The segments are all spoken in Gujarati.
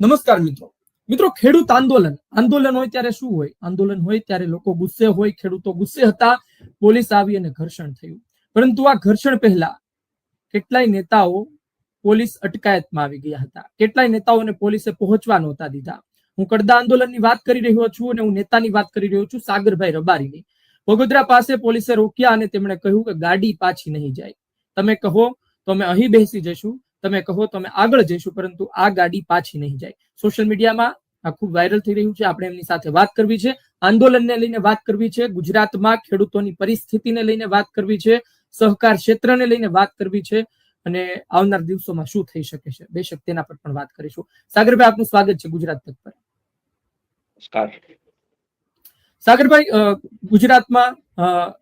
નમસ્કાર મિત્રો. મિત્રો, ખેડૂત આંદોલન. આંદોલન હોય ત્યારે શું હોય? આંદોલન હોય ત્યારે લોકો ગુસ્સે હોય, ખેડૂતો ગુસ્સે હતા, પોલીસ આવી અને ઘર્ષણ થયું. પરંતુ આ ઘર્ષણ પહેલા કેટલાય નેતાઓ પોલીસ અટકાયતમાં આવી ગયા હતા. કેટલાય નેતાઓને પોલીસે પહોંચવા નહોતા દીધા. હું કડદા આંદોલનની વાત કરી રહ્યો છું અને હું નેતાની વાત કરી રહ્યો છું સાગરભાઈ રબારીની. વગોદરા પાસે પોલીસે રોક્યા અને તેમણે કહ્યું કે ગાડી પાછી નહીં જાય. તમે કહો, તો અમે અહીં બેસી જશું તમે કહો તો અમે આગળ જઈશું પરંતુ આ ગાડી પાછી નહીં જાય. સોશિયલ મીડિયામાં આ ખૂબ વાયરલ થઈ રહ્યું છે. આપણે એમની સાથે વાત કરવી છે. આંદોલનને લઈને વાત કરવી છે. ગુજરાતમાં ખેડૂતોની પરિસ્થિતિને લઈને વાત કરવી છે. સહકાર ક્ષેત્રને લઈને વાત કરવી છે. અને આવનાર દિવસોમાં શું થઈ શકે છે? બેશક તેના પર પણ વાત કરીશું. સાગરભાઈ આપનું સ્વાગત છે ગુજરાત તક પર. નમસ્કાર. સાગરભાઈ ગુજરાતમાં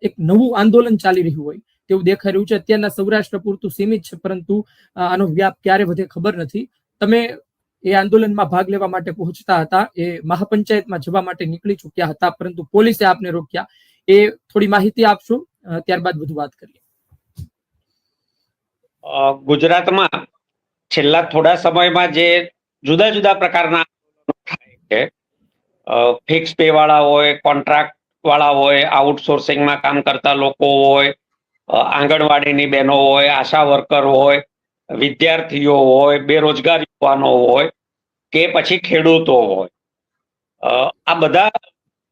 એક નવું આંદોલન ચાલી રહ્યું હોય. તેવું દેખાઈ રહ્યું છે. અત્યારના સૌરાષ્ટ્ર પૂરતું સીમિત છે, પરંતુ આનો વ્યાપ ક્યારે વધે ખબર નથી. તમે એ આંદોલનમાં ભાગ લેવા માટે પહોંચતા હતા, એ મહાપંચાયતમાં જવા માટે નીકળી ચૂક્યા હતા, પરંતુ પોલીસે આપને રોક્યા. એ થોડી માહિતી આપશો? ત્યારબાદ વધુ વાત કરીએ. ગુજરાતમાં છેલ્લા થોડા સમયમાં જે જુદા જુદા પ્રકારના થાય છે ફિક્સ પે વાળા હોય કોન્ટ્રાક્ટ વાળા હોય આઉટસોર્સિંગમાં કામ કરતા લોકો હોય આંગણવાડીની બહેનો હોય, આશા વર્કર હોય, વિદ્યાર્થીઓ હોય, બેરોજગાર યુવાનો હોય કે પછી ખેડૂતો હોય. આ બધા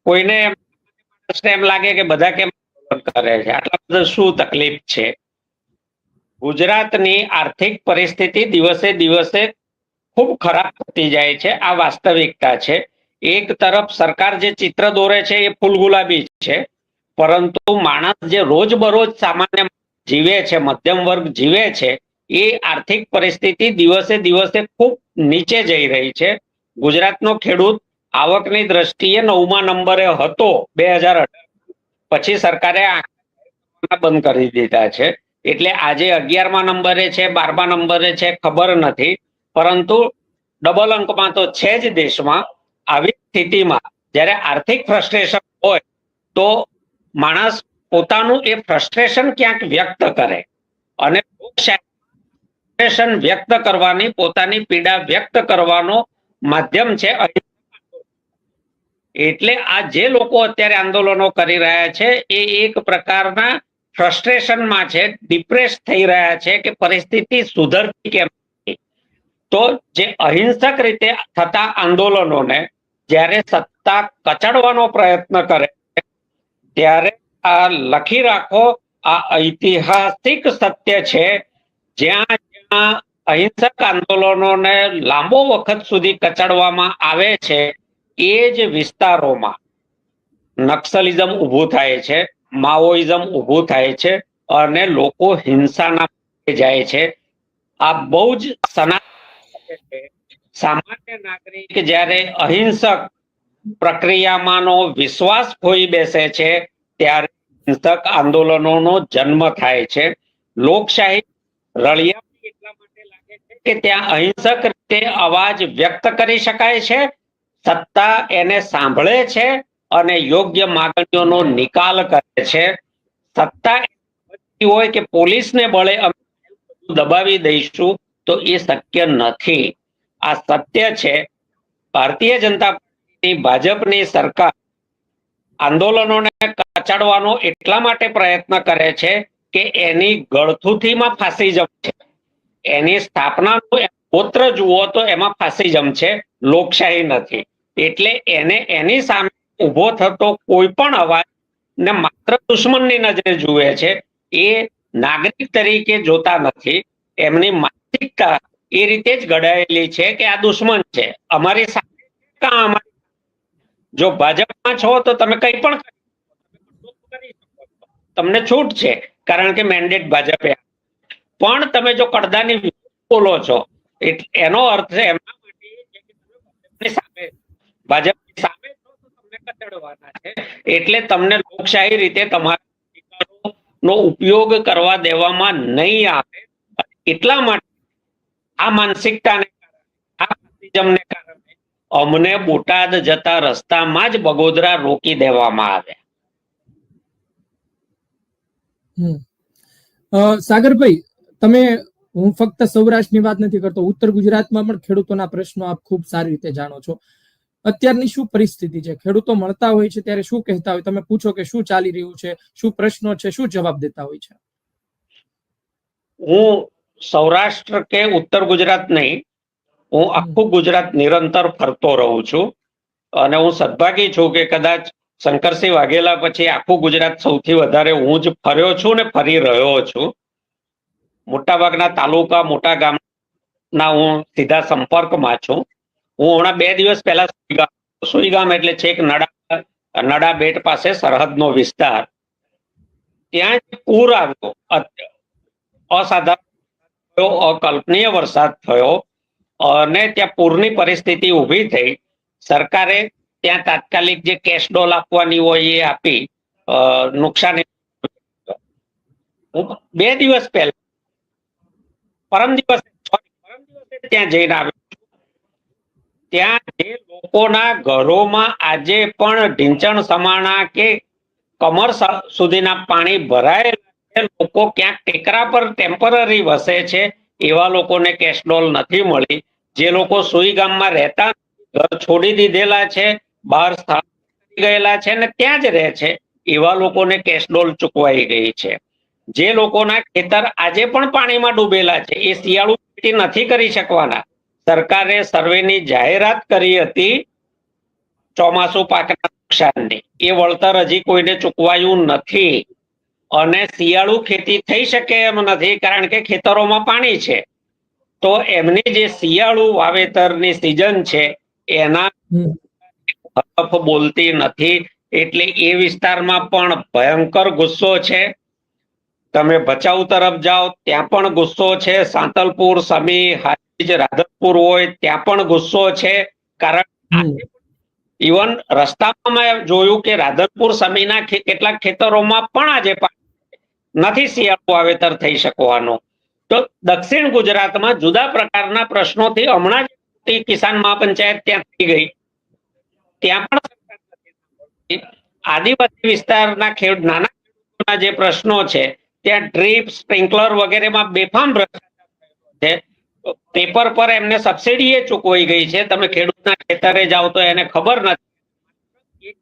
કોઈને એમ લાગે કે બધા કેમ કરે છે? આટલા બધા શું તકલીફ છે? ગુજરાતની આર્થિક પરિસ્થિતિ દિવસે દિવસે ખૂબ ખરાબ થતી જાય છે. આ વાસ્તવિકતા છે. એક તરફ સરકાર જે ચિત્ર દોરે છે એ ફૂલ ગુલાબી છે. પરંતુ માણસ જે રોજબરોજ સામાન્ય જીવે છે, મધ્યમ વર્ગ જીવે છે, એ આર્થિક પરિસ્થિતિ દિવસે દિવસે ખૂબ નીચે જઈ રહી છે. ગુજરાતનો ખેડૂત આવકની દ્રષ્ટિએ નવમા નંબરે હતો બે હજાર પછી સરકારે બંધ કરી દીધા છે. એટલે આજે અગિયારમા નંબરે છે, બારમા નંબરે છે, ખબર નથી. પરંતુ ડબલ અંકમાં તો છે જ દેશમાં. આવી સ્થિતિમાં જ્યારે આર્થિક ફ્રસ્ટ્રેશન હોય તો માણસ પોતાનું એ ફ્રસ્ટ્રેશન ક્યાંક વ્યક્ત કરે અને ફ્રસ્ટ્રેશન વ્યક્ત કરવાની, પોતાની પીડા વ્યક્ત કરવાનો માધ્યમ છે એટલે આ જે લોકો અત્યારે આંદોલનો કરી રહ્યા છે, એ એક પ્રકારના ફ્રસ્ટ્રેશનમાં છે ડિપ્રેસ થઈ રહ્યા છે કે પરિસ્થિતિ સુધરતી કેમ. તો જે અહિંસક રીતે થતા આંદોલનોને જ્યારે સત્તા કચડવાનો પ્રયત્ન કરે ત્યારે આ લખી રાખો, આ ઐતિહાસિક સત્ય છે. જ્યાં જ્યાં અહિંસક આંદોલનોને લાંબો વખત સુધી કચડવામાં આવે છે, એ જ વિસ્તારોમાં નક્સલિઝમ ઊભું થાય છે, માઓઇઝમ ઊભું થાય છે અને લોકો હિંસાના જાય છે. આ બહુ જ સનાતન સામાન્ય નાગરિક જ્યારે અહિંસક પ્રક્રિયામાંનો વિશ્વાસ ખોઈ બેસે છે ત્યારે હિંસક આંદોલનોનો જન્મ થાય છે. લોકશાહી રળિયામણી એટલા માટે લાગે છે કે ત્યાં અહિંસક રીતે અવાજ વ્યક્ત કરી શકાય છે. સત્તા એને સાંભળે છે અને યોગ્ય માગણીઓનો નિકાલ કરે છે. સત્તા હોય કે પોલીસને બળે દબાવી દઈશું તો એ શક્ય નથી. આ સત્ય છે. ભારતીય જનતા પાર્ટીની ભાજપની સરકાર આંદોલનોને કચાડવાનો એટલા માટે પ્રયત્ન કરે છે કે એની ગળથુથીમાં ફાસિઝમ છે એની સ્થાપનાનું પુત્ર જુઓ તો એમાં ફાસિઝમ છે લોકશાહી નથી. એટલે એને એની સામે ઊભો થતો કોઈ પણ અવાજ ને માત્ર દુશ્મનની નજરે જુએ છે, એ નાગરિક તરીકે જોતા નથી. એમની માનસિકતા એ રીતે જ ઘડાયેલી છે કે આ દુશ્મન છે. અમારી સામે કા અમારી જો ભાજપમાં છો તો તમે કંઈ પણ. તમને છૂટ છે, કારણ કે મેન્ડેટ ભાજપે પણ તમે જો કડદાની બોલો છો એટલે એનો અર્થ છે એમના માટે સામે સામે છો તો તમને કચડવાના છે. એટલે તમને લોકશાહી રીતે તમારા નો ઉપયોગ કરવા દેવામાં નહીં આવે. એટલા માટે આ માનસિકતાને કારણે, આ ફેસિઝમને કારણે અમને બોટાદ જતા રસ્તામાં જ બગોદરા રોકી દેવામાં આવ્યા. સાગરભાઈ તમે હું ફક્ત સૌરાષ્ટ્રની વાત નથી કરતો ઉત્તર ગુજરાતમાં પણ ખેડૂતોના પ્રશ્નો આપ ખૂબ સારી રીતે જાણો છો. અત્યારની શું પરિસ્થિતિ છે? ખેડૂતો મળતા હોય છે ત્યારે શું કહેતા હોય? તમે પૂછો કે શું ચાલી રહ્યું છે? શું પ્રશ્નો છે? શું જવાબ દેતા હોય છે? હું સૌરાષ્ટ્ર કે ઉત્તર ગુજરાત નહીં હું આખું ગુજરાત નિરંતર ફરતો રહું છું અને હું સદભાગી છું કે કદાચ શંકરસિંહ વાઘેલા પછી આખું ગુજરાત સૌથી વધારે હું જ ફર્યો છું ને ફરી રહ્યો છું. મોટાભાગના તાલુકા મોટા ગામના હું સીધા સંપર્કમાં છું. હું હમણાં બે દિવસ પહેલા સુઈગામ સુઈગામ એટલે છેક નડા નડા બેટ પાસે સરહદનો વિસ્તાર. ત્યાં પૂર આવ્યો. અસાધારણ અકલ્પનીય વરસાદ થયો. અને ત્યાં પૂરની પરિસ્થિતિ ઊભી થઈ. સરકારે ત્યાં તાત્કાલિક જે કેશ ડોલ આપવાની હોય એ આપી નુકસાન બે દિવસ પહેલા, પરમ દિવસ પરમ દિવસે ત્યાં જઈને આવ્યો ત્યાં જે લોકોના ઘરોમાં આજે પણ ઢીંચણ સમાણા કે કમર સુધીના પાણી ભરાયેલા લોકો ક્યાંક ટેકરા પર ટેમ્પરરી વસે છે. એવા લોકોને કેસ્ટોલ નથી મળી. જે લોકો સુઈ ગામમાં રહેતા, ઘર છોડી દીધેલા છે, બહાર સ્થાન ગયેલા છે ને ત્યાં જ રહે છે, એવા લોકોને કેસ્ટોલ ચૂકવાઈ ગઈ છે. જે લોકોના ખેતર આજે પણ પાણીમાં ડૂબેલા છે, એ શિયાળુ ખેતી નથી કરી શકવાના. સરકારે સર્વેની જાહેરાત કરી હતી ચોમાસું પાકના નુકસાનની. એ વળતર હજી કોઈને ચૂકવાયું નથી. અને શિયાળુ ખેતી થઈ શકે એમ નથી કારણ કે ખેતરોમાં પાણી છે. તો એમની જે શિયાળુ વાવેતરની સિઝન છે એના હરફ બોલતી નથી. એટલે એ વિસ્તારમાં પણ ભયંકર ગુસ્સો છે. તમે ભચાઉ તરફ જાઓ ત્યાં પણ ગુસ્સો છે. સાંતલપુર સમી હાજીજ રાધનપુર હોય ત્યાં પણ ગુસ્સો છે. કારણ. ઇવન રસ્તામાં મેં જોયું કે રાધનપુર, સમીના કેટલાક ખેતરોમાં પણ આજે નથી શિયાળુ વાવેતર થઈ શકવાનું. તો દક્ષિણ ગુજરાતમાં જુદા પ્રકારના પ્રશ્નોથી હમણાં જ કિસાન મહાપંચાયત ત્યાં થઈ ગઈ. ત્યાં પણ. આદિવાસી વિસ્તારના ખેડ નાના ખેડૂતોના જે પ્રશ્નો છે, ત્યાં ડ્રીપ, સ્પ્રિંકલર વગેરેમાં બેફામ ભ્રષ્ટાચાર છે. પેપર પર એમને સબસિડી એ ચૂકવાઈ ગઈ છે. તમે ખેડૂતના ખેતરે જાઓ તો એને ખબર નથી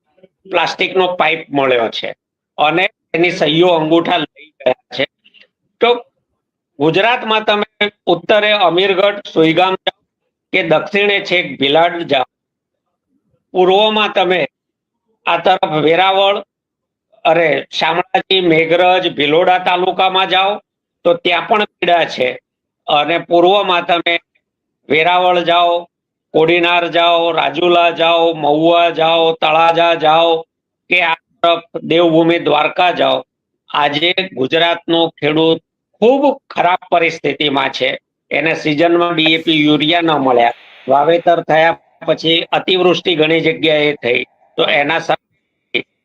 પ્લાસ્ટિકનો પાઇપ મળ્યો છે અને એની સહીઓ અંગૂઠા લઈ ગયા છે. તો ગુજરાતમાં તમે ઉત્તરે અમીરગઢ, સુઈગામ જાઓ કે દક્ષિણે છેક ભિલાડ જાઓ, પૂર્વમાં તમે આ તરફ વેરાવળ અરે શામળાજી, મેઘરજ, ભિલોડા તાલુકામાં જાઓ તો ત્યાં પણ પીડા છે. અને પૂર્વમાં તમે વેરાવળ જાઓ, કોડીનાર જાઓ, રાજુલા જાઓ, મહુવા જાઓ, તળાજા જાઓ કે આ તરફ દેવભૂમિ દ્વારકા જાઓ, આજે ગુજરાતનો ખેડૂત ખૂબ ખરાબ પરિસ્થિતિમાં છે. એને સિઝનમાં ડીએપી યુરિયા ન મળ્યા. વાવેતર થયા પછી અતિવૃષ્ટિ ઘણી જગ્યાએ થઈ. તો એના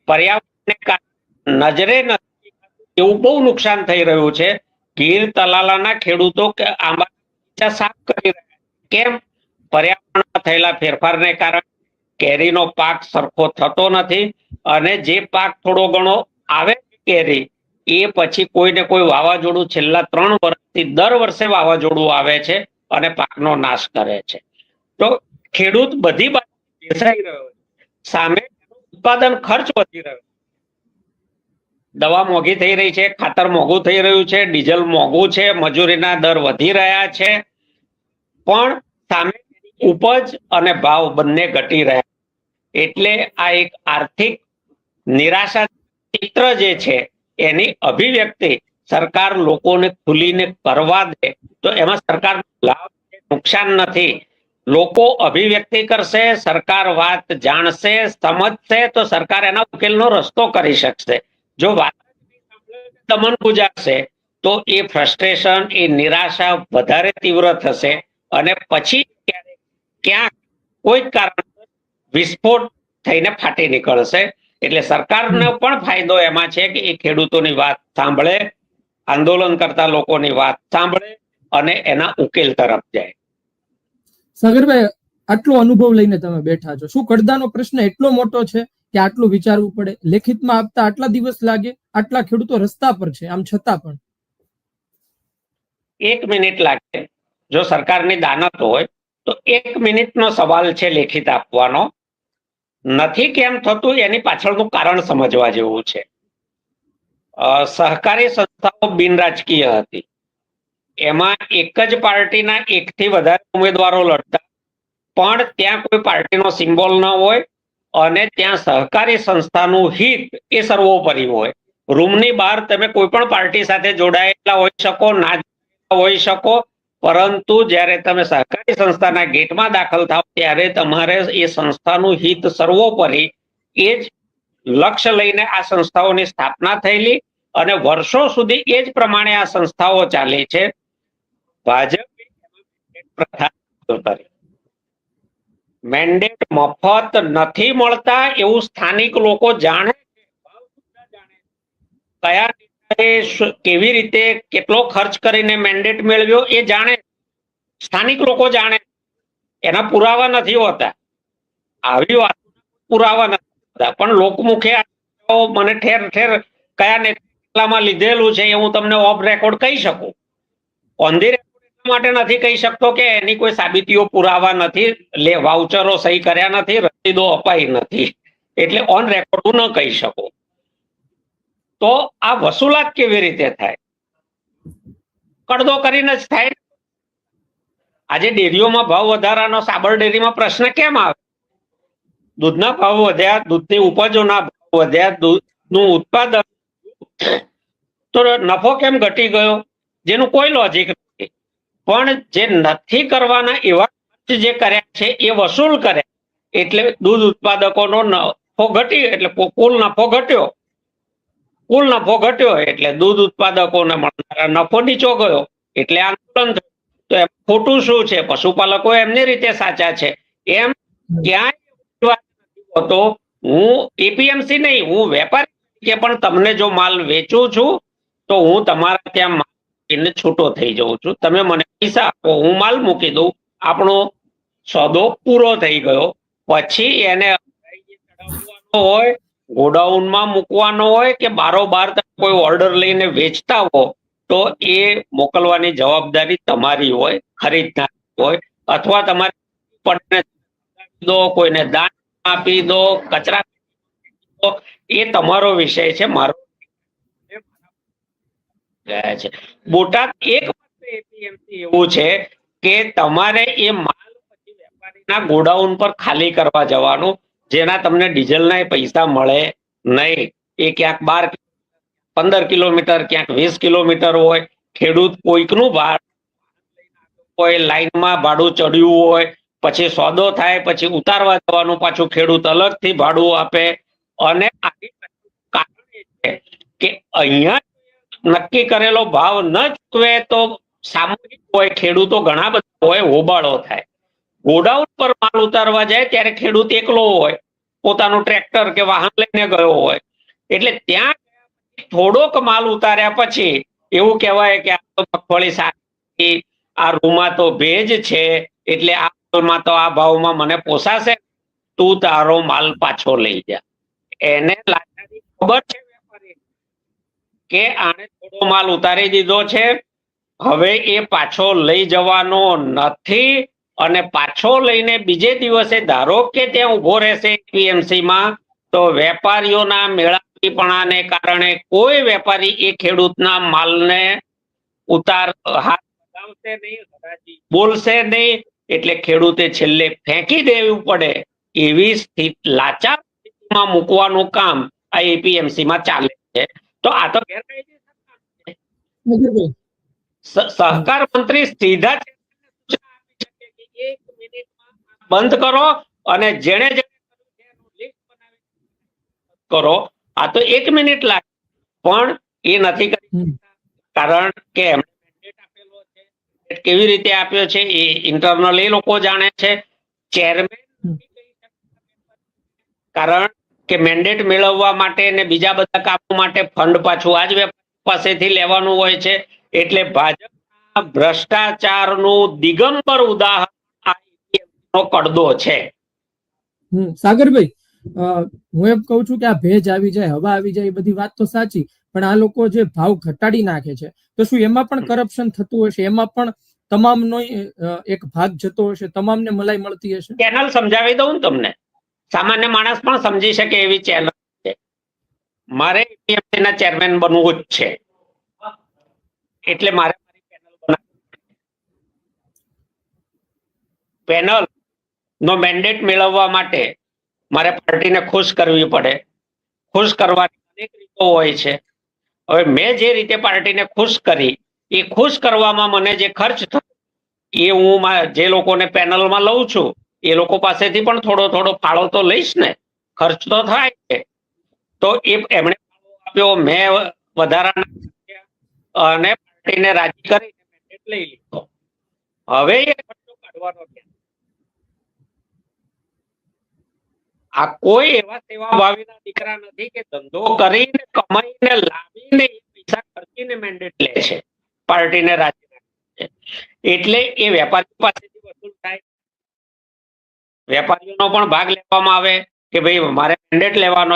પર્યાવરણને કારણે નજરે નથી. એવું બહુ નુકસાન થઈ રહ્યું છે. ગીર તલાલાના ખેડૂતો કે આંબા સાફ કરી રહ્યા કેમ? પર્યાવરણમાં થયેલા ફેરફારને કારણે કેરીનો પાક સરખો થતો નથી અને જે પાક થોડો ઘણો આવે કેરી, એ પછી કોઈ ને કોઈ વાવાઝોડું છેલ્લા ત્રણ વર્ષથી દર વર્ષે વાવાઝોડું આવે છે અને પાકનો નાશ કરે છે. તો ખેડૂત બધી બાજુ રહ્યો છે. સામે ઉત્પાદન ખર્ચ વધી રહ્યો છે. દવા મોંઘી થઈ રહી છે, ખાતર મોંઘું થઈ રહ્યું છે, ડીઝલ મોંઘું છે, મજૂરીના દર વધી રહ્યા છે. પણ સામે ઉપજ અને ભાવ બંને ઘટી રહ્યા એટલે આ એક આર્થિક નિરાશા ચિત્ર જે છે, એની અભિવ્યક્તિ સરકાર લોકોને ખુલીને કરવા દે, તો એમાં સરકાર લાભ નુકસાન નથી. લોકો અભિવ્યક્તિ કરશે, સરકાર વાત જાણશે, સમજશે, તો સરકાર એના ઉકેલનો રસ્તો કરી શકશે. જો વાત દમન ગુજારશે તો એ ફ્રસ્ટ્રેશન એ નિરાશા વધારે તીવ્ર થશે અને પછી ક્યાંક કોઈ કારણ વિસ્ફોટ થઈને ફાટી નીકળશે. એટલે સરકારનો પણ ફાયદો એમાં છે કે એ ખેડૂતોની વાત સાંભળે આંદોલન કરતા લોકોની વાત સાંભળે અને એના ઉકેલ તરફ જાય. સાગરભાઈ આટલો અનુભવ લઈને તમે બેઠા છો. શું કડદાનો પ્રશ્ન એટલો મોટો છે કે આટલું વિચારવું પડે. લેખિતમાં આપતા આટલા દિવસ લાગે, આટલા ખેડૂતો રસ્તા પર છે, આમ છતાં પણ. એક મિનિટ લાગે. જો સરકારની દાનત હોય, તો એક મિનિટનો સવાલ છે લેખિત આપવાનો. નથી કેમ થતું, એની પાછળનું કારણ સમજવા જેવું છે. સહકારી સંસ્થાઓ બિનરાજકીય હતી. એમાં એક જ પાર્ટીના એકથી વધારે ઉમેદવારો લડતા. પણ ત્યાં કોઈ પાર્ટીનો સિમ્બોલ ન હોય અને ત્યાં સહકારી સંસ્થાનું હિત એ સર્વોપરી હોય. રૂમની બહાર તમે કોઈ પણ પાર્ટી સાથે જોડાયેલા હોઈ શકો, ના હોઈ શકો, પરંતુ જ્યારે તમે સહકારી સંસ્થાના ગેટમાં દાખલ થાવ ત્યારે તમારે એ સંસ્થાનું હિત સર્વોપરી એ જ લક્ષ્ય લઈને આ સંસ્થાઓની સ્થાપના થયેલી અને વર્ષો સુધી એ જ પ્રમાણે આ સંસ્થાઓ ચાલી છે. ભાજપ પ્રથા મેન્ડેટ મફત નથી મળતા એવું સ્થાનિક લોકો જાણે. કયા નેતાએ કેવી રીતે કેટલો ખર્ચ કરીને મેન્ડેટ મેળવ્યો એ જાણે સ્થાનિક લોકો જાણે એના પુરાવા નથી હોતા. આવી વાત પુરાવા નથી હોતા. પણ લોકમુખે મને ઠેર ઠેર કયા નેતામાં લીધેલું છે એ હું તમને ઓફ રેકોર્ડ કહી શકું. ઓન ધી માટે નથી કહી શકતો કે એની કોઈ સાબિતીઓ પુરાવા નથી, લે વાઉચરો સહી કર્યા નથી, રસીદો અપાઈ નથી. એટલે ઓન રેકોર્ડ ન કહી શકું. તો આ વસૂલાત કેવી રીતે થાય? કડદો કરીને જ થાય? આજે ડેરીઓમાં ભાવ વધારાનો સાબર ડેરીમાં પ્રશ્ન કેમ આવે? દૂધના ભાવ વધ્યા, દૂધની ઉપજોના ભાવ વધ્યા, દૂધનું ઉત્પાદન. તો નફો કેમ ઘટી ગયો? જેનું કોઈ લોજિક પણ જે નથી કરવાના એવા જે કર્યા છે, એ વસૂલ કરે એટલે દૂધ ઉત્પાદકોનો નફો ઘટી એટલે કુલ નફો ઘટ્યો. કુલ નફો ઘટ્યો એટલે દૂધ ઉત્પાદકોને મળનારા નફો નીચો ગયો. એટલે આંદોલન થયું. તો એમ ખોટું શું છે? પશુપાલકો એમની રીતે સાચા છે. એમ ક્યાંય તો હું એપીએમસી નહીં, હું વેપારી તરીકે પણ તમને જો માલ વેચું છું, તો હું તમારા ત્યાં મૂકીને છૂટો થઈ જઉં છું. તમે મને પૈસા આપો, હું માલ મૂકી દઉં. આપણો સોદો પૂરો થઈ ગયો. પછી એને હોય, ગોડાઉનમાં મૂકવાનો હોય કે બારોબાર તમે કોઈ ઓર્ડર લઈને વેચતા હો, તો એ મોકલવાની જવાબદારી તમારી હોય, ખરીદનાર હોય, અથવા તમારે દો, કોઈને દાન આપી દો, કચરા એ તમારો વિષય છે. મારો ગયા છે. બોટાદ એક એવું છે કે તમારે એ માલ પછી વેપારીના ગોડાઉન પર ખાલી કરવા જવાનું, જેના તમને ડીઝલના પૈસા મળે નહીં. એ ક્યાંક બાર પંદર કિલોમીટર, ક્યાંક વીસ કિલોમીટર હોય. ખેડૂત કોઈકનું ભાડું હોય, લાઈનમાં ભાડું ચડ્યું હોય, પછી સોદો થાય, પછી ઉતારવા જવાનું, પાછું ખેડૂત અલગથી ભાડું આપે. અને કારણ એ છે કે અહીંયા નક્કી કરેલો ભાવ ન ચૂકવે તો સામૂહિક હોય, ખેડૂતો ઘણા બધા હોય, હોબાળો થાય. ગોડાઉન પર માલ ઉતારવા જાય ત્યારે ખેડૂત એકલો હોય, પોતાનું ટ્રેક્ટર કે વાહન લઈને ગયો હોય. એટલે ત્યાં થોડોક માલ ઉતાર્યા પછી એવું કહેવાય કે આ તો મગફળી સારી, આ રૂમાં તો ભેજ છે, એટલે આ માલમાં તો આ ભાવમાં મને પોસાશે, તું તારો માલ પાછો લઈ જા. એને ખબર છે કે આને થોડો માલ ઉતારી દીધો છે. હવે એ પાછો લઈ જવાનો નથી અને પાછો લઈને બીજે દિવસે ધારો કે ત્યાં ઊભો રહેશે પીએમસી માં, તો વેપારીઓના મેળાપીપણાને કારણે કોઈ વેપારી એ ખેડૂતના માલને ઉતાર હાથ લગાવશે નહીં બોલશે નહીં, એટલે ખેડૂતે છેલ્લે ફેંકી દેવું પડે એવી સ્થિતિ લાચાર સ્થિતિમાં મૂકવાનું કામ આ એપીએમસી માં ચાલે છે. તો આ તો સહકાર મંત્રી સીધા બંધ કરો અને જેણે કરો. આ તો એક મિનિટ લાગે પણ એ નથી કરી કારણ કે કેવી રીતે આપ્યો છે એ ઇન્ટરનલ એ લોકો જાણે છે. ચેરમેન કારણ કે મેન્ડેટ મેળવવા માટે ને બીજા બધા કામો માટે ફંડ પાછું આજ વેપારી પાસેથી લેવાનું હોય છે. એટલે ભાજપના ભ્રષ્ટાચારનું દિગંબર ઉદાહરણ કડદો છે. સાગરભાઈ હું એમ કહું છું કે આ ભેજ આવી જાય હવા આવી જાય એ બધી વાત તો સાચી પણ આ લોકો જે ભાવ ઘટાડી નાખે છે તો શું એમાં પણ કરપ્શન થતું હશે? એમાં પણ તમામનો એક ભાગ જતો હશે? તમામને મલાઈ મળતી હશે? ચેનલ સમજાવી દઉં તમને? સામાન્ય માણસ પણ સમજી શકે એવી ચેનલ છે. મારે APMC ના ચેરમેન બનવું જ છે. એટલે મારે મારી પેનલ બનાવવી. પેનલ નો મેન્ડેટ મેળવવા માટે મારે પાર્ટીને ખુશ કરવી પડે. ખુશ કરવાની અનેક રીતો હોય છે. હવે મેં જે રીતે પાર્ટીને ખુશ કરી, એ ખુશ કરવામાં મને જે ખર્ચ થયો, એ હું જે લોકોને પેનલમાં લઉં છું એ લોકો પાસેથી પણ થોડો થોડો ફાળો તો લઈશ ને. ખર્ચ તો થાય છે. તો એમણે આપ્યો, મેં વધારાના અને પાર્ટીને રાજી કરી લઈ લીધો. હવે એ ખર્ચો કાઢવાનો આ કોઈ એવા સેવા ભાવીના દીકરા નથી કે ધંધો કરીને, કમાઈને, લાવીને પૈસા ખર્ચીને મેન્ડેટ લે છે. પાર્ટીને રાજી એટલે એ વેપારી પાસેથી વસૂલ થાય વેપારીઓનો પણ ભાગ લેવામાં આવે કે ભાઈ મારે મેન્ડેટ લેવાનો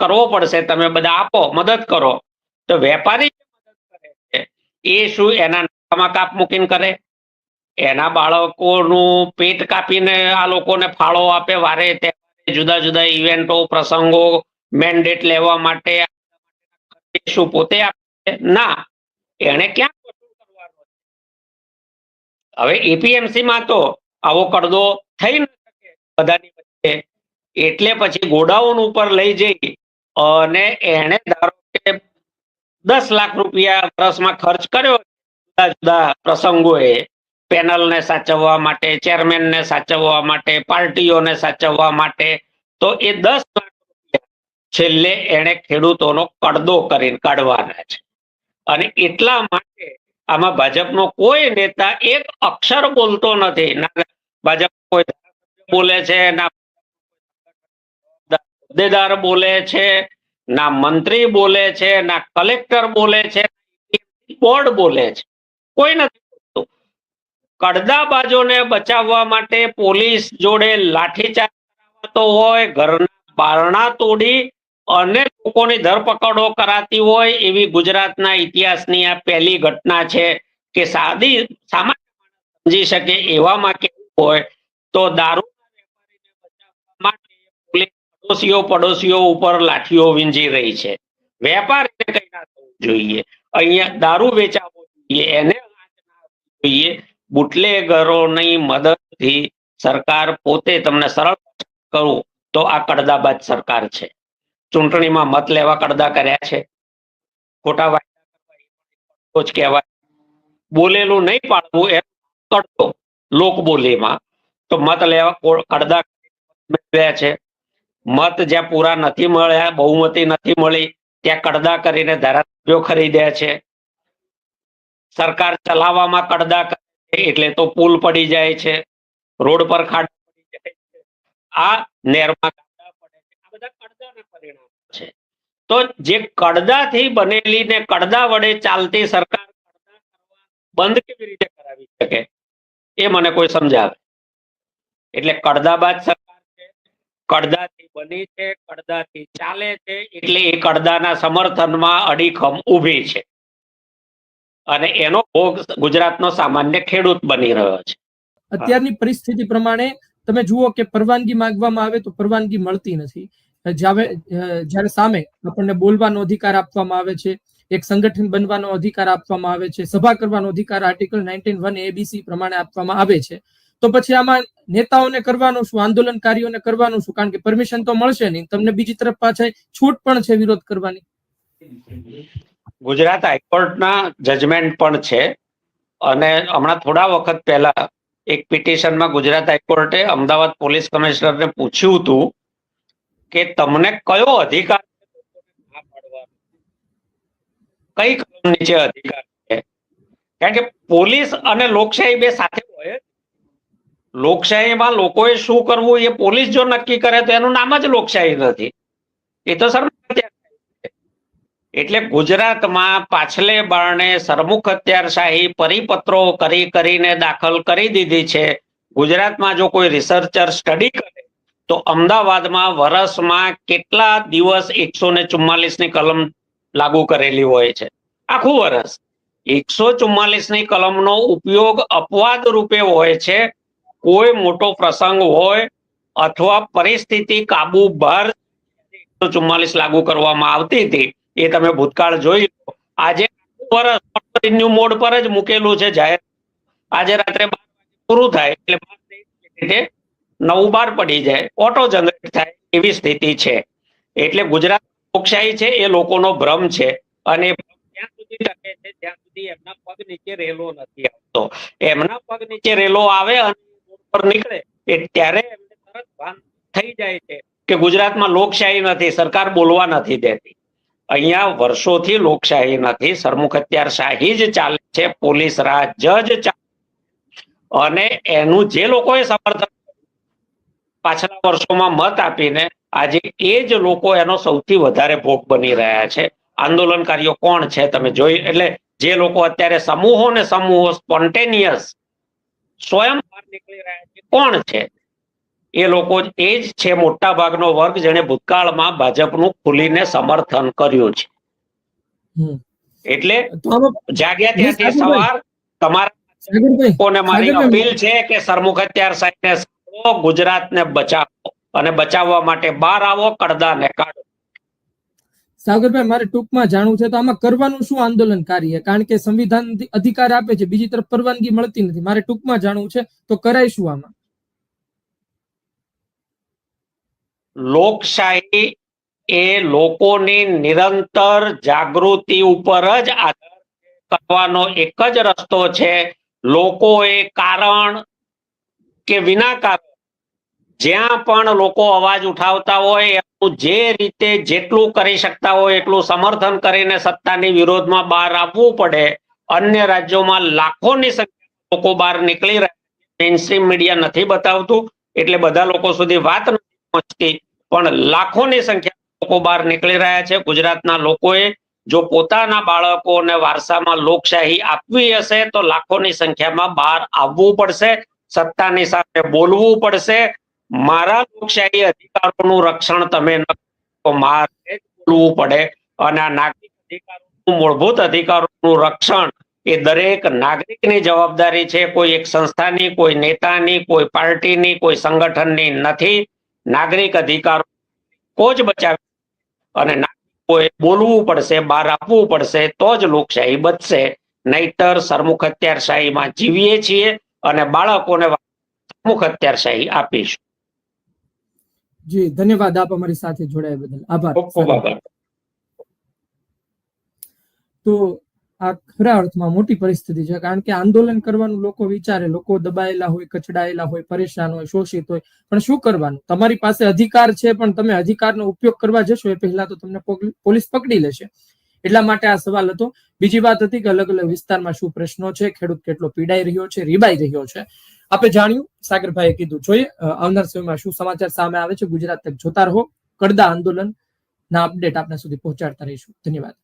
કરવો પડશે, તમે બધા આપો, મદદ કરો. તો વેપારી મદદ કરે છે, એ શું એના નાકામાં કાપ મૂકીને કરે? એના બાળકોનું પેટ કાપીને આ લોકોને ફાળો આપે, વારે તહેવારે જુદા જુદા ઇવેન્ટો, પ્રસંગો મેન્ડેટ લેવા માટે શું પોતે આપે ના. એને ક્યાં હવે એપીએમસી માં તો આવો કરદો થઈ ન શકે બધાની વચ્ચે. એટલે પછી ગોડાઉન ઉપર લઈ જઈ અને એને ધારો કે દસ લાખ રૂપિયા વર્ષમાં ખર્ચ કર્યો જુદા જુદા પ્રસંગોએ પેનલને સાચવવા માટે, ચેરમેનને સાચવવા માટે, પાર્ટીઓને સાચવવા માટે, તો એ દસ લાખ રૂપિયા છેલ્લે એને ખેડૂતોનો કડદો કરીને કાઢવાના છે. અને એટલા માટે આમાં ભાજપનો કોઈ નેતા એક અક્ષર બોલતો નથી. ના, ભાજપ કોઈ બોલે છે, ના હોદ્દેદાર બોલે છે, ના મંત્રી બોલે છે, ના કલેક્ટર બોલે છે બોર્ડ બોલે છે. કોઈ નથી બોલતું. કડદાબાજોને બચાવવા માટે પોલીસ જોડે લાઠીચાર્જ કરાવતો હોય, ઘરના બારણા તોડી અને લોકોની ધરપકડો કરાતી હોય એવી ગુજરાતના ઇતિહાસની આ પહેલી ઘટના છે કે સાદી સામાન્ય સમજી શકે એવામાં કેવું હોય. તો બચાવવા પડોશીઓ પડોશીઓ ઉપર લાઠીઓ વીંજી રહી છે. વેપારીને કઈ ના થવું જોઈએ. અહીંયા દારૂ વેચાવો જોઈએ, એને જોઈએ. બુટલેગરોની મદદથી સરકાર પોતે તમને સરળ કરું તો આ કડદાબાદ સરકાર છે. ચૂંટણીમાં મત લેવા કડદા કર્યા છે. ખોટા કહેવાય. બોલેલું નહીં પાડવું, એ કડદો લોક બોલીમાં તો મત લેવા કડદા મેળવ્યા છે. મત જ્યાં પૂરા નથી મળ્યા, બહુમતી નથી મળી, ત્યાં કડદા કરીને ધારાસભ્યો ખરીદ્યા છે. સરકાર ચલાવવામાં કડદા કરે એટલે તો પુલ પડી જાય છે. રોડ પર ખાડા પડી જાય છે. આ નહેરમાં ગાડા પડે છે. આ બધા કડદાના પરિણામ છે. તો જે કડદાથી બનેલી ને કડદા વડે ચાલતી સરકાર બંધ કેવી રીતે કરાવી શકે? એ મને કોઈ સમજાવે. એટલે કડદાબાજ સરકાર કડદાથી બની છે, કડદાથી ચાલે છે, એટલે એ કડદાના સમર્થનમાં અડીખમ ઊભી છે. અને એનો ભોગ ગુજરાતનો સામાન્ય ખેડૂત બની રહ્યો છે. અત્યારની પરિસ્થિતિ પ્રમાણે તમે જુઓ કે પરવાનગી માંગવામાં આવે તો પરવાનગી મળતી નથી. જ્યારે સામે આપણને બોલવાનો અધિકાર આપવામાં આવે છે, એક સંગઠન બનવાનો અધિકાર આપવામાં આવે છે, સભા કરવાનો અધિકાર આર્ટિકલ નાઇન્ટીન વન એબીસી પ્રમાણે આપવામાં આવે છે. તો પછી આમાં નેતાઓને કરવાનું શું, આંદોલનકારીઓને કરવાનું શું કારણ કે પરમિશન તો મળશે નહીં તમને બીજી તરફ પાછળ છૂટ પણ છે વિરોધ કરવાની ગુજરાત હાઈકોર્ટના જજમેન્ટ પણ છે અને હમણાં થોડા વખત પહેલા એક પિટિશનમાં ગુજરાત હાઈકોર્ટે અમદાવાદ પોલીસ કમિશનરને પૂછ્યું હતું કે તમને કયો અધિકાર? કઈ નીચે અધિકાર છે કારણ કે પોલીસ અને લોકશાહી બે સાથે હોય. લોકશાહીમાં લોકોએ શું કરવું એ પોલીસ જો નક્કી કરે તો એનું નામ જ લોકશાહી નથી. એ તો સર એટલે ગુજરાતમાં પાછલે બારણે સરમુખ હત્યારશાહી પરિપત્રો કરી કરીને દાખલ કરી દીધી છે. ગુજરાતમાં જો કોઈ રિસર્ચર સ્ટડી કરે તો અમદાવાદમાં વર્ષમાં કેટલા દિવસ એકસો ને ની કલમ લાગુ કરેલી હોય છે. આખું વર્ષ એકસો ની કલમનો ઉપયોગ અપવાદ રૂપે હોય છે. કોઈ મોટો પ્રસંગ હોય અથવા પરિસ્થિતિ કાબુ બહાર ચુમ્માલીસ લાગુ કરવામાં આવતી હતી, એ તમે ભૂતકાળ જોઈ લો. આજે મોડ પર જ મૂકેલું છે જાહેર. આજે રાત્રે પૂરું થાય એટલે નવું બાર પડી જાય. ઓટો જનરેટ થાય એવી સ્થિતિ છે. એટલે ગુજરાત લોકશાહી છે, એ લોકોનો ભ્રમ છે. અને ત્યાં સુધી ટકે છે, ત્યાં સુધી એમના પગ નીચે રેલો નથી આવતો. એમના પગ નીચે રેલો આવે અને પર નીકળે એ ત્યારે એમને તરત ભાન થઈ જાય છે કે ગુજરાતમાં લોકશાહી નથી, સરકાર બોલવા નથી દેતી. અહીંયા વર્ષોથી લોકશાહી નથી, સરમુખ શાહી જ ચાલે છે, પોલીસ રાજ જજ ચાલે અને એનું જે લોકોએ સમર્થન પાછલા વર્ષોમાં મત આપીને આજે એ જ લોકો એનો સૌથી વધારે ભોગ બની રહ્યા છે. આંદોલનકારીઓ કોણ છે તમે જોઈ એટલે જે લોકો અત્યારે સમૂહો ને સમૂહો, સ્પોન્ટેનિયસ સ્વયં બહાર નીકળી રહ્યા છે. કોણ છે? એ લોકો એ જ છે મોટા ભાગનો વર્ગ જેને ભૂતકાળમાં ભાજપનું ખુલીને સમર્થન કર્યું છે. એટલે જાગ્યા ત્યાંથી સવાર તમારા કોને મારી અપીલ છે કે સરમુખ અત્યાર સાહેબને ગુજરાતને બચાવો અને બચાવવા માટે બહાર આવો કડદાને કાઢો. સાગરભાઈ, મારે ટૂંકમાં જાણવું છે તો આમાં કરવાનું શું આંદોલનકારી છે કારણ કે સંવિધાન અધિકાર આપે છે, બીજી તરફ પરવાનગી મળતી નથી. મારે ટૂંકમાં જાણવું છે તો કરાય શું આમાં? લોકશાહી એ લોકોની નિરંતર જાગૃતિ ઉપર જ કરવાનો એક જ રસ્તો છે. લોકોએ કારણ કે વિના કારણ જ્યાં પણ લોકો અવાજ ઉઠાવતા હોય જે રીતે જેટલું કરી શકતા હોય એટલું સમર્થન કરીને સત્તાની વિરોધમાં બહાર આવવું પડે. અન્ય રાજ્યોમાં લાખોની સંખ્યા લોકો બહાર નીકળી રહ્યા મેઇનસ્ટ્રીમ મીડિયા નથી બતાવતું. એટલે બધા લોકો સુધી વાત નથી પહોંચતી. પણ લાખોની સંખ્યા લોકો બહાર નીકળી રહ્યા છે. ગુજરાતના લોકોએ જો પોતાના બાળકોને વારસામાં લોકશાહી આપવી હશે તો લાખોની સંખ્યામાં બહાર આવવું પડશે. સત્તાની સામે બોલવું પડશે. મારા લોકશાહી અધિકારોનું રક્ષણ તમે ન તો મારે બોલવું પડે. અને આ નાગરિક અધિકારોનું, મૂળભૂત અધિકારોનું રક્ષણ એ દરેક નાગરિકની જવાબદારી છે. કોઈ એક સંસ્થાની, કોઈ નેતાની, કોઈ પાર્ટીની, કોઈ સંગઠનની નથી. નાગરિક અધિકારો કો જ બચાવે અને નાગરિકોએ બોલવું પડશે, બહાર આપવું પડશે, તો જ લોકશાહી બચશે. નહીતર સરમુખ અત્યારશાહીમાં જીવીએ છીએ અને બાળકોને સરમુખ અત્યારશાહી આપીશું. જી ધન્યવાદ આપ અમારી સાથે જોડાયા બદલ. આભાર. તો આ ખરા અર્થમાં મોટી પરિસ્થિતિ છે કારણ કે આંદોલન કરવાનું લોકો વિચારે લોકો દબાયેલા હોય કચડાયેલા હોય પરેશાન હોય શોષિત હોય. પણ શું કરવાનું? તમારી પાસે અધિકાર છે પણ તમે અધિકારનો ઉપયોગ કરવા જશો એ પહેલા તો તમને પોલીસ પકડી લેશે. એટલા માટે આ સવાલ હતો. બીજી વાત હતી કે અલગ અલગ વિસ્તારમાં શું પ્રશ્નો છે ખેડૂત કેટલો પીડાઈ રહ્યો છે રીબાઈ રહ્યો છે. આપણે જાણ્યું, સાગરભાઈએ કીધું, જોઈએ આવનાર સમયમાં શું સમાચાર સામે આવે છે? ગુજરાત તક જોતા રહો. કડદા આંદોલન ના અપડેટ આપના સુધી પહોંચાડતા રહીશું. ધન્યવાદ.